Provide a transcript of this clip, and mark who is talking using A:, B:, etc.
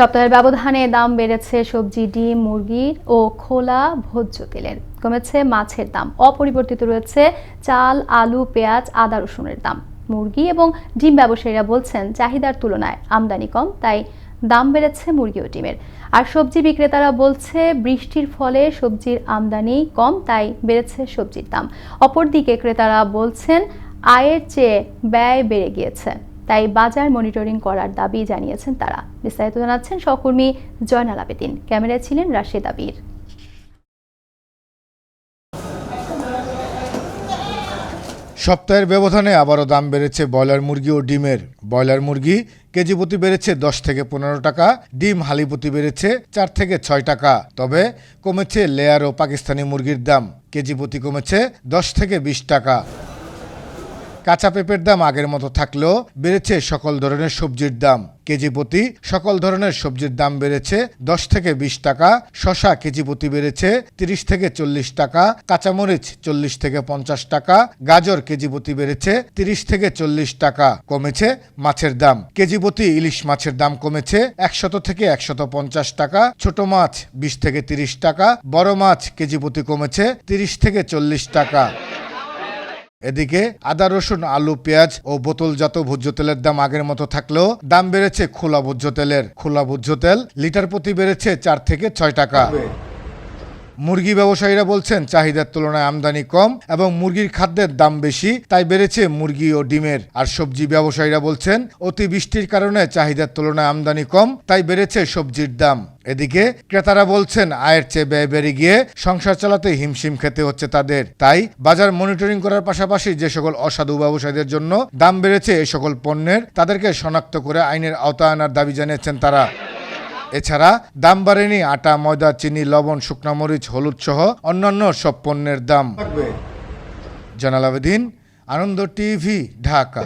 A: সপ্তাহের ব্যবধানে দাম বেড়েছে সবজি, ডিম, মুরগি ও খোলা ভোজ্য তেলের। কমেছে মাছের দাম। অপরিবর্তিত রয়েছে চাল, আলু, পেঁয়াজ, আদা, রসুনের দাম। মুরগি এবং ডিম ব্যবসায়ীরা বলছেন, চাহিদার তুলনায় আমদানি কম, তাই দাম বেড়েছে মুরগি ও ডিমের। আর সবজি বিক্রেতারা বলছে, বৃষ্টির ফলে সবজির আমদানি কম, তাই বেড়েছে সবজির দাম। অপরদিকে ক্রেতারা বলছেন, আয়ের চেয়ে ব্যয় বেড়ে গিয়েছে। তাই বাজার মনিটরিং করার দাবি জানিয়েছেন তারা। বিস্তারিত জানাচ্ছেন সহকর্মী জয়নাল আবেদিন। ক্যামেরায় ছিলেন রাশেদ আবির।
B: সপ্তাহের ব্যবধানে আবারও দাম বেড়েছে ব্রয়লার মুরগি ও ডিমের। ব্রয়লার মুরগি কেজি প্রতি বেড়েছে দশ থেকে পনেরো টাকা, ডিম হালি প্রতি বেড়েছে চার থেকে ছয় টাকা। তবে কমেছে লেয়ার ও পাকিস্তানি মুরগির দাম, কেজি প্রতি কমেছে দশ থেকে বিশ টাকা। কাঁচা পেঁপের দাম আগের মতো থাকলেও বেড়েছে সকল ধরনের সবজির দাম। কেজি প্রতি সকল ধরনের সবজির দাম বেড়েছে দশ থেকে বিশ টাকা শশা কেজি প্রতি বেড়েছে তিরিশ থেকে চল্লিশ টাকা, কাঁচামরিচ চল্লিশ থেকে পঞ্চাশ টাকা, গাজর কেজি প্রতি বেড়েছে তিরিশ থেকে চল্লিশ টাকা কমেছে মাছের দাম। কেজি প্রতি ইলিশ মাছের দাম কমেছে একশত থেকে একশত পঞ্চাশ টাকা, ছোট মাছ বিশ থেকে তিরিশ টাকা, বড় মাছ কেজি প্রতি কমেছে তিরিশ থেকে চল্লিশ টাকা। এদিকে আদা, রসুন, আলু, পেঁয়াজ ও বোতলজাত ভোজ্য তেলের দাম আগের মতো থাকলেও দাম বেড়েছে খোলা ভোজ্য তেলের খোলা ভোজ্য তেল লিটার প্রতি বেড়েছে চার থেকে ছয় টাকা। মুরগি ব্যবসায়ীরা বলছেন চাহিদার তুলনায় আমদানি কম এবং মুরগির খাদ্যের দাম বেশি, তাই বেড়েছে মুরগি ও ডিমের। আর সবজি ব্যবসায়ীরা বলছেন, অতি বৃষ্টির কারণে চাহিদার তুলনায় আমদানি কম, তাই বেড়েছে সবজির দাম। এদিকে ক্রেতারা বলছেন, আয়ের চেয়ে ব্যয় বেড়ে গিয়ে সংসার চালাতে হিমশিম খেতে হচ্ছে তাদের। তাই বাজার মনিটরিং করার পাশাপাশি যে সকল অসাধু ব্যবসায়ীদের জন্য দাম বেড়েছে এ সকল পণ্যের, তাদেরকে শনাক্ত করে আইনের আওতায় আনার দাবি জানিয়েছেন তারা। এছাড়া দাম বাড়েনি আটা ময়দা চিনি লবণ শুকনা মরিচ হলুদ সহ অন্যান্য সব পণ্যের দাম। জানালাবেদিন আনন্দ টিভি ঢাকা।